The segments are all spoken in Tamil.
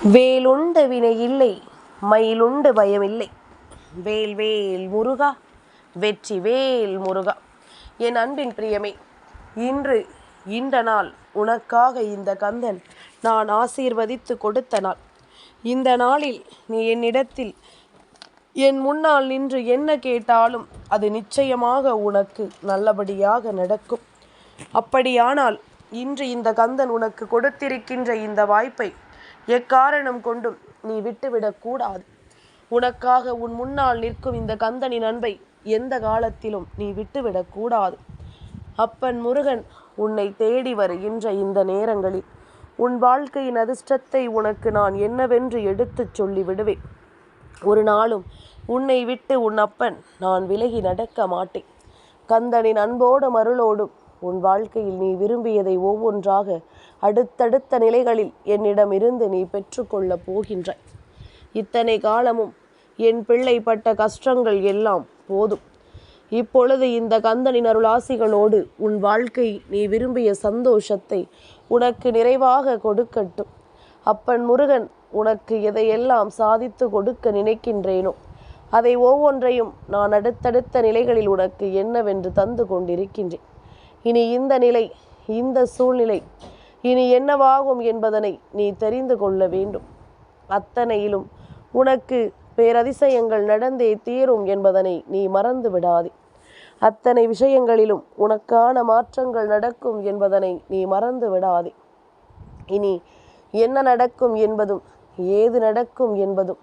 வேலுண்டு வினை இல்லை மயிலுண்டு பயமில்லை வேல் வேல் முருகா வெற்றி வேல் முருகா. என் அன்பின் பிரியமே இன்று இந்த நாள் உனக்காக இந்த கந்தன் நான் ஆசீர்வதித்து கொடுத்த நாள். இந்த நாளில் நீ என்னிடத்தில் என் முன்னால் நின்று என்ன கேட்டாலும் அது நிச்சயமாக உனக்கு நல்லபடியாக நடக்கும். அப்படியானால் இன்று இந்த கந்தன் உனக்கு கொடுத்திருக்கின்ற இந்த வாய்ப்பை எக்காரணம் கொண்டும் நீ விட்டுவிடக் கூடாது. உனக்காக உன் முன்னால் நிற்கும் இந்த கந்தனின் அன்பை எந்த காலத்திலும் நீ விட்டுவிடக் கூடாது. அப்பன் முருகன் உன்னை தேடி வருகின்ற இந்த நேரங்களில் உன் வாழ்க்கையின் அதிர்ஷ்டத்தை உனக்கு நான் என்னவென்று எடுத்துச் சொல்லி விடுவேன். ஒரு நாளும் உன்னை விட்டு உன் அப்பன் நான் விலகி நடக்க மாட்டேன். கந்தனின் அன்போடும் அருளோடும் உன் வாழ்க்கையில் நீ விரும்பியதை ஒவ்வொன்றாக அடுத்தடுத்த நிலைகளில் என்னிடமிருந்து நீ பெற்றுக்கொள்ளப் போகின்றாய். இத்தனை காலமும் என் பிள்ளை பட்ட கஷ்டங்கள் எல்லாம் போதும். இப்பொழுது இந்த கந்தனின் அருளாசிகளோடு உன் வாழ்க்கை நீ விரும்பிய சந்தோஷத்தை உனக்கு நிறைவாக கொடுக்கட்டும். அப்பன் முருகன் உனக்கு எதையெல்லாம் சாதித்து கொடுக்க நினைக்கின்றேனோ அதை ஒவ்வொன்றையும் நான் அடுத்தடுத்த நிலைகளில் உனக்கு என்னவென்று தந்து கொண்டிருக்கின்றேன். இனி இந்த நிலை இந்த சூழ்நிலை இனி என்னவாகும் என்பதனை நீ தெரிந்து கொள்ள வேண்டும். அத்தனையிலும் உனக்கு பேரதிசயங்கள் நடந்தே தீரும் என்பதனை நீ மறந்து விடாதே. அத்தனை விஷயங்களிலும் உனக்கான மாற்றங்கள் நடக்கும் என்பதனை நீ மறந்து விடாதே. இனி என்ன நடக்கும் என்பதும் ஏது நடக்கும் என்பதும்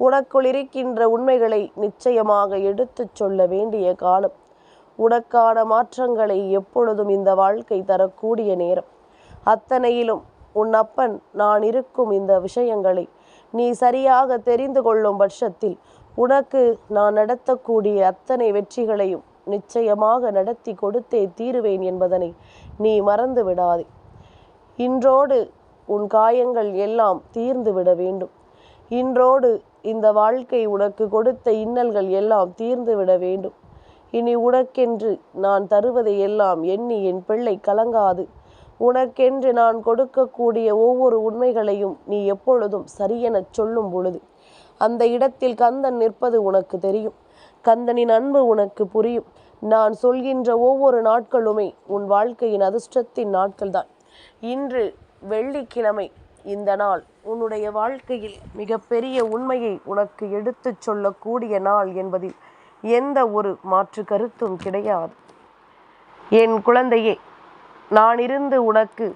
உனக்குள் இருக்கின்ற உண்மைகளை நிச்சயமாக எடுத்துச் சொல்ல வேண்டிய காலம். உனக்கான மாற்றங்களை எப்பொழுதும் இந்த வாழ்க்கை தரக்கூடிய நேரம். அத்தனையிலும் உன் அப்பன் நான் இருக்கும் இந்த விஷயங்களை நீ சரியாக தெரிந்து கொள்ளும் பட்சத்தில் உனக்கு நான் நடத்தக்கூடிய அத்தனை வெற்றிகளையும் நிச்சயமாக நடத்தி கொடுத்தே தீருவேன் என்பதனை நீ மறந்து விடாதே. இன்றோடு உன் காயங்கள் எல்லாம் தீர்ந்து விட வேண்டும். இன்றோடு இந்த வாழ்க்கை உனக்கு கொடுத்த இன்னல்கள் எல்லாம் தீர்ந்து விட வேண்டும். இனி உனக்கென்று நான் தருவதை எல்லாம் எண்ணி என் பிள்ளை கலங்காது. உனக்கென்று நான் கொடுக்கக்கூடிய ஒவ்வொரு உண்மைகளையும் நீ எப்பொழுதும் சரியெனச் சொல்லும் பொழுது அந்த இடத்தில் கந்தன் நிற்பது உனக்கு தெரியும். கந்தனின் அன்பு உனக்கு புரியும். நான் சொல்கின்ற ஒவ்வொரு நாட்களுமே உன் வாழ்க்கையின் அதிர்ஷ்டத்தின் நாட்கள்தான். இன்று வெள்ளிக்கிழமை இந்த நாள் உன்னுடைய வாழ்க்கையில் மிகப்பெரிய உண்மையை உனக்கு எடுத்துச் சொல்லக்கூடிய நாள் என்பதில் எந்த ஒரு மாற்று கருத்தும் கிடையாது. என் குழந்தையே நான் இருந்து உனக்கு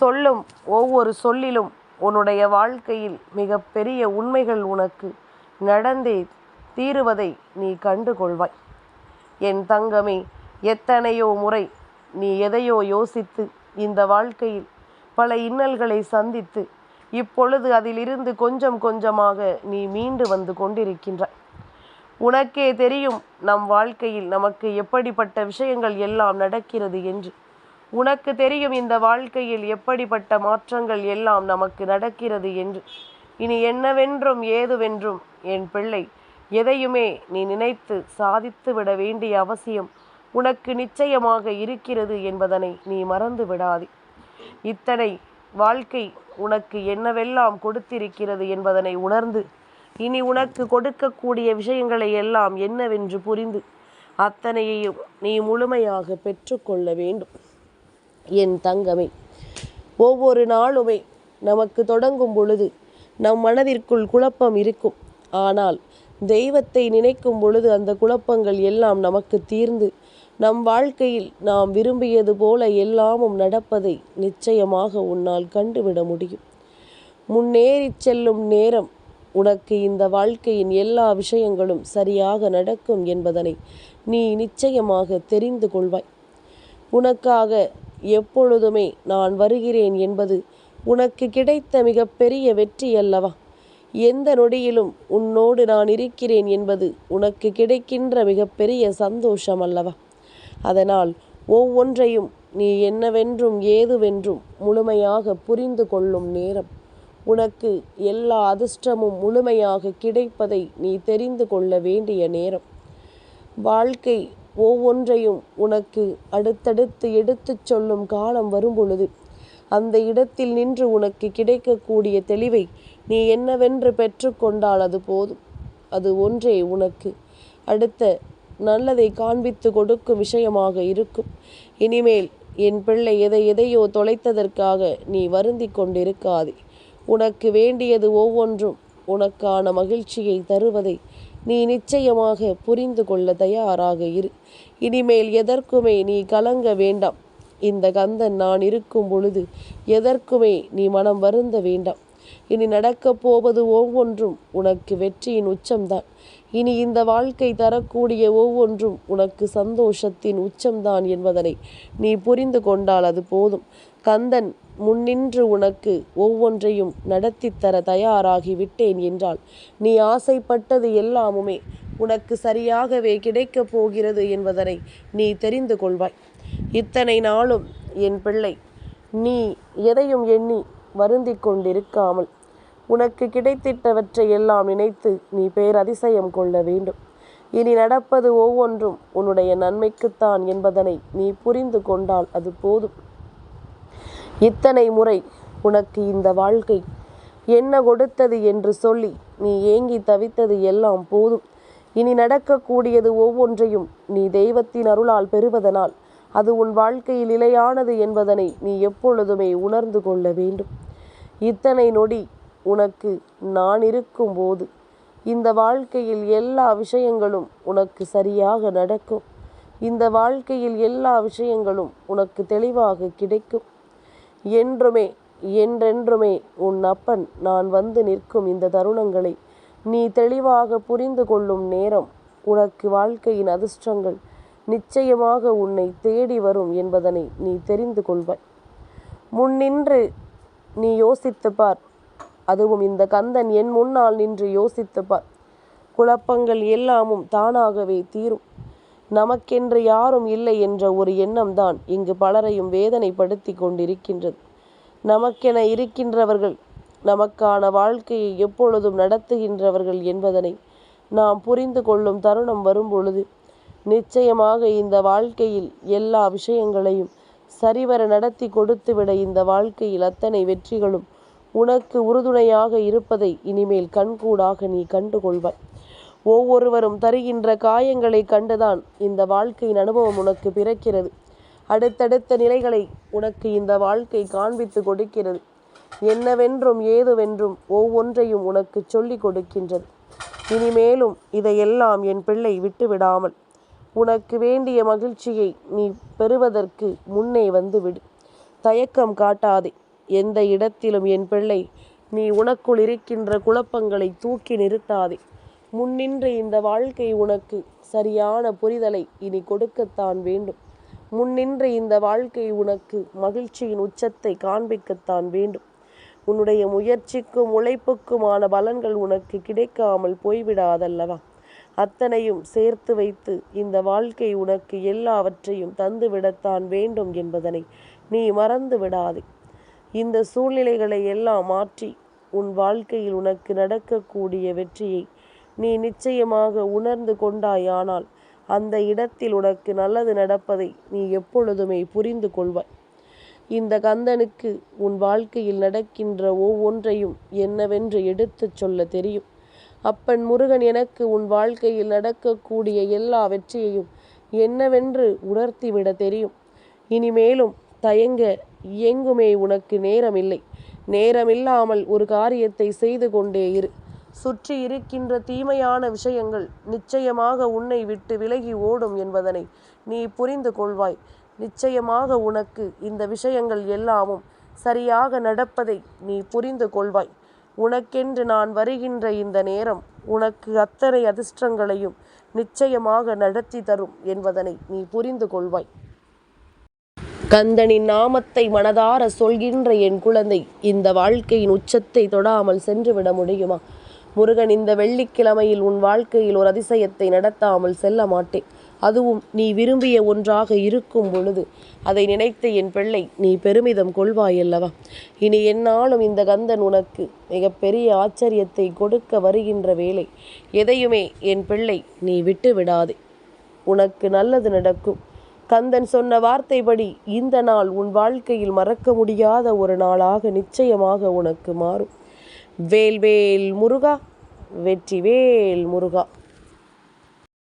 சொல்லும் ஒவ்வொரு சொல்லிலும் உன்னுடைய வாழ்க்கையில் மிகப்பெரிய உண்மைகள் உனக்கு நடந்தே தீருவதை நீ கண்டுகொள்வாய் என் தங்கமே எத்தனையோ முறை நீ எதையோ யோசித்து இந்த வாழ்க்கையில் பல இன்னல்களை சந்தித்து இப்பொழுது அதிலிருந்து கொஞ்சம் கொஞ்சமாக நீ மீண்டு வந்து கொண்டிருக்கின்றாய். உனக்கே தெரியும் நம் வாழ்க்கையில் நமக்கு எப்படிப்பட்ட விஷயங்கள் எல்லாம் நடக்கிறது என்று. உனக்கு தெரியும் இந்த வாழ்க்கையில் எப்படிப்பட்ட மாற்றங்கள் எல்லாம் நமக்கு நடக்கிறது என்று. இனி என்னவென்றும் ஏதுவென்றும் என் பிள்ளை எதையுமே நீ நினைத்து சாதித்து விட வேண்டிய அவசியம் உனக்கு நிச்சயமாக இருக்கிறது என்பதனை நீ மறந்து விடாதே. இத்தனை வாழ்க்கை உனக்கு என்னவெல்லாம் கொடுத்திருக்கிறது என்பதனை உணர்ந்து இனி உனக்கு கொடுக்கக்கூடிய விஷயங்களை எல்லாம் என்னவென்று புரிந்து அத்தனையையும் நீ முழுமையாக பெற்றுக்கொள்ள வேண்டும். என் தங்கமே. ஒவ்வொரு நாளுமே நமக்கு தொடங்கும் பொழுது நம் மனதிற்குள் குழப்பம் இருக்கும். ஆனால் தெய்வத்தை நினைக்கும் பொழுது அந்த குழப்பங்கள் எல்லாம் நமக்கு தீர்ந்து நம் வாழ்க்கையில் நாம் விரும்பியது போல எல்லாமும் நடப்பதை நிச்சயமாக உன்னால் கண்டுவிட முடியும். முன்னேறிச் செல்லும் நேரம் உனக்கு இந்த வாழ்க்கையின் எல்லா விஷயங்களும் சரியாக நடக்கும் என்பதனை நீ நிச்சயமாக தெரிந்து கொள்வாய். உனக்காக எப்பொழுதுமே நான் வருகிறேன் என்பது உனக்கு கிடைத்த மிகப்பெரிய வெற்றி அல்லவா? எந்த நொடியிலும் உன்னோடு நான் இருக்கிறேன் என்பது உனக்கு கிடைக்கின்ற மிகப்பெரிய சந்தோஷம் அல்லவா? அதனால் ஒவ்வொன்றையும் நீ என்னவென்றும் ஏதுவென்றும் முழுமையாக புரிந்து கொள்ளும் நேரம். உனக்கு எல்லா அதிர்ஷ்டமும் முழுமையாக கிடைப்பதை நீ தெரிந்து கொள்ள வேண்டிய நேரம். வாழ்க்கை ஒவ்வொன்றையும் உனக்கு அடுத்தடுத்து எடுத்துச் சொல்லும் காலம் வரும்பொழுது அந்த இடத்தில் நின்று உனக்கு கிடைக்கக்கூடிய தெளிவை நீ என்னவென்று பெற்றுக்கொண்டால் அது போதும். அது ஒன்றே உனக்கு. அடுத்த நல்லதை காண்பித்து கொடுக்கும் விஷயமாக இருக்கும். இனிமேல் என் பிள்ளை எதை எதையோ தொலைத்ததற்காக நீ வருந்தி கொண்டிருக்காதே. உனக்கு வேண்டியது ஒவ்வொன்றும் உனக்கான மகிழ்ச்சியை தருவதை நீ நிச்சயமாக புரிந்து கொள்ள தயாராக இரு. இனிமேல் எதற்குமே நீ கலங்க வேண்டாம். இந்த கந்தன் நான் இருக்கும் பொழுது எதற்குமே நீ மனம் வருந்த வேண்டாம். இனி நடக்கப் போவது ஒவ்வொன்றும் உனக்கு வெற்றியின் உச்சம்தான். இனி இந்த வாழ்க்கை தரக்கூடிய ஒவ்வொன்றும் உனக்கு சந்தோஷத்தின் உச்சம்தான் என்பதனை நீ புரிந்து கொண்டால் அது போதும். கந்தன் முன்னின்று உனக்கு ஒவ்வொன்றையும் நடத்தித்தர தர என்றால் நீ ஆசைப்பட்டது எல்லாமுமே உனக்கு சரியாகவே கிடைக்கப் போகிறது என்பதனை நீ தெரிந்து கொள்வாய். இத்தனை நாளும் என் பிள்ளை நீ எதையும் எண்ணி வருந்தி கொண்டிருக்காமல் உனக்கு கிடைத்திட்டவற்றை எல்லாம் நினைத்து நீ பேரதிசயம் கொள்ள வேண்டும். இனி நடப்பது ஒவ்வொன்றும் உன்னுடைய நன்மைக்குத்தான் என்பதனை நீ புரிந்து கொண்டால் அது போதும். இத்தனை முறை உனக்கு இந்த வாழ்க்கை என்ன கொடுத்தது என்று சொல்லி நீ ஏங்கி தவித்தது எல்லாம் போதும். இனி நடக்கக்கூடியது ஒவ்வொன்றையும் நீ தெய்வத்தின் அருளால் பெறுவதனால் அது உன் வாழ்க்கையில் நிலையானது என்பதனை நீ எப்பொழுதுமே உணர்ந்து கொள்ள வேண்டும். இத்தனை நொடி உனக்கு நான் இருக்கும்போது இந்த வாழ்க்கையில் எல்லா விஷயங்களும் உனக்கு சரியாக நடக்கும். இந்த வாழ்க்கையில் எல்லா விஷயங்களும் உனக்கு தெளிவாக கிடைக்கும். என்றுமே என்றென்றுமே உன் அப்பன் நான் வந்து நிற்கும் இந்த தருணங்களை நீ தெளிவாக புரிந்து கொள்ளும் நேரம் உனக்கு வாழ்க்கையின் அதிர்ஷ்டங்கள் நிச்சயமாக உன்னை தேடி வரும் என்பதனை நீ தெரிந்து கொள்வாய். முன்னின்று நீ யோசித்து பார். அதுவும் இந்த கந்தன் என் முன்னால் நின்று யோசித்து பார். குழப்பங்கள் எல்லாமும் தானாகவே தீரும். நமக்கென்று யாரும் இல்லை என்ற ஒரு எண்ணம்தான் இங்கு பலரையும் வேதனைப்படுத்தி கொண்டிருக்கின்றது. நமக்கென இருக்கின்றவர்கள் நமக்கான வாழ்க்கையை எப்பொழுதும் நடத்துகின்றவர்கள் என்பதனை நாம் புரிந்து கொள்ளும் தருணம் வரும்பொழுது நிச்சயமாக இந்த வாழ்க்கையில் எல்லா விஷயங்களையும் சரிவர நடத்தி கொடுத்துவிட இந்த வாழ்க்கையில் அத்தனை வெற்றிகளும் உனக்கு உறுதுணையாக இருப்பதை இனிமேல் கண்கூடாக நீ கண்டுகொள்வாய். ஒவ்வொருவரும் தருகின்ற காயங்களை கண்டுதான் இந்த வாழ்க்கையின் அனுபவம் உனக்கு பிறக்கிறது. அடுத்தடுத்த நிலைகளை உனக்கு இந்த வாழ்க்கை காண்பித்து கொடுக்கிறது. என்னவென்றும் ஏதுவென்றும் ஒவ்வொன்றையும் உனக்கு சொல்லிக் கொடுக்கின்றது. இனிமேலும் இதையெல்லாம் என் பிள்ளை விட்டுவிடாமல் உனக்கு வேண்டிய மகிழ்ச்சியை நீ பெறுவதற்கு முன்னே வந்து விடு தயக்கம் காட்டாதே. எந்த இடத்திலும் என் பிள்ளை நீ உனக்குள் இருக்கின்ற குழப்பங்களை தூக்கி நிறுத்தாதே. முன்னின்று இந்த வாழ்க்கை உனக்கு சரியான புரிதலை இனி கொடுக்கத்தான் வேண்டும். முன்னின்று இந்த வாழ்க்கை உனக்கு மகிழ்ச்சியின் உச்சத்தை காண்பிக்கத்தான் வேண்டும். உன்னுடைய முயற்சிக்கும் உழைப்புக்குமான பலன்கள் உனக்கு கிடைக்காமல் போய்விடாதல்லவா? அத்தனையும் சேர்த்து வைத்து இந்த வாழ்க்கை உனக்கு எல்லாவற்றையும் தந்துவிடத்தான் வேண்டும் என்பதனை நீ மறந்து விடாதே. இந்த சூழ்நிலைகளை எல்லாம் மாற்றி உன் வாழ்க்கையில் உனக்கு நடக்கக்கூடிய வெற்றியை நீ நிச்சயமாக உணர்ந்து கொண்டாயானால் அந்த இடத்தில் உனக்கு நல்லது நடப்பதை நீ எப்பொழுதுமே புரிந்து கொள்வாய். இந்த கந்தனுக்கு உன் வாழ்க்கையில் நடக்கின்ற ஒவ்வொன்றையும் என்னவென்று எடுத்துச் சொல்ல தெரியும். அப்பன் முருகன் எனக்கு உன் வாழ்க்கையில் நடக்கக்கூடிய எல்லா வெற்றியையும் என்னவென்று உணர்த்திவிட தெரியும். இனிமேலும் தயங்க எங்குமே உனக்கு நேரமில்லை. நேரமில்லாமல் ஒரு காரியத்தை செய்து கொண்டே இரு. சுற்றி இருக்கின்ற தீமையான விஷயங்கள் நிச்சயமாக உன்னை விட்டு விலகி ஓடும் என்பதனை நீ புரிந்து கொள்வாய். நிச்சயமாக உனக்கு இந்த விஷயங்கள் எல்லாமும் சரியாக நடப்பதை நீ புரிந்து கொள்வாய். உனக்கென்று நான் வருகின்ற இந்த நேரம் உனக்கு அத்தனை அதிர்ஷ்டங்களையும் நிச்சயமாக நடத்தி தரும் என்பதனை நீ புரிந்து கொள்வாய். கந்தனின் நாமத்தை மனதார சொல்கின்ற என் குழந்தை இந்த வாழ்க்கையின் உச்சத்தை தொடாமல் சென்றுவிட முடியுமா? முருகன் இந்த வெள்ளிக்கிழமையில் உன் வாழ்க்கையில் ஒரு அதிசயத்தை நடத்தாமல் செல்ல மாட்டேன். அதுவும் நீ விரும்பிய ஒன்றாக இருக்கும் பொழுது. அதை நினைத்து என் பிள்ளை நீ பெருமிதம் கொள்வாயல்லவா இனி என்னாலும் இந்த கந்தன் உனக்கு மிகப்பெரிய ஆச்சரியத்தை கொடுக்க வருகின்ற வேலை எதையுமே என் பிள்ளை நீ விட்டு விடாதே உனக்கு நல்லது நடக்கும். கந்தன் சொன்ன வார்த்தைப்படி இந்த நாள் உன் வாழ்க்கையில் மறக்க முடியாத ஒரு நாளாக நிச்சயமாக உனக்கு மாறும். வேல் வேல் முருகா வெற்றிவேல் முருகா.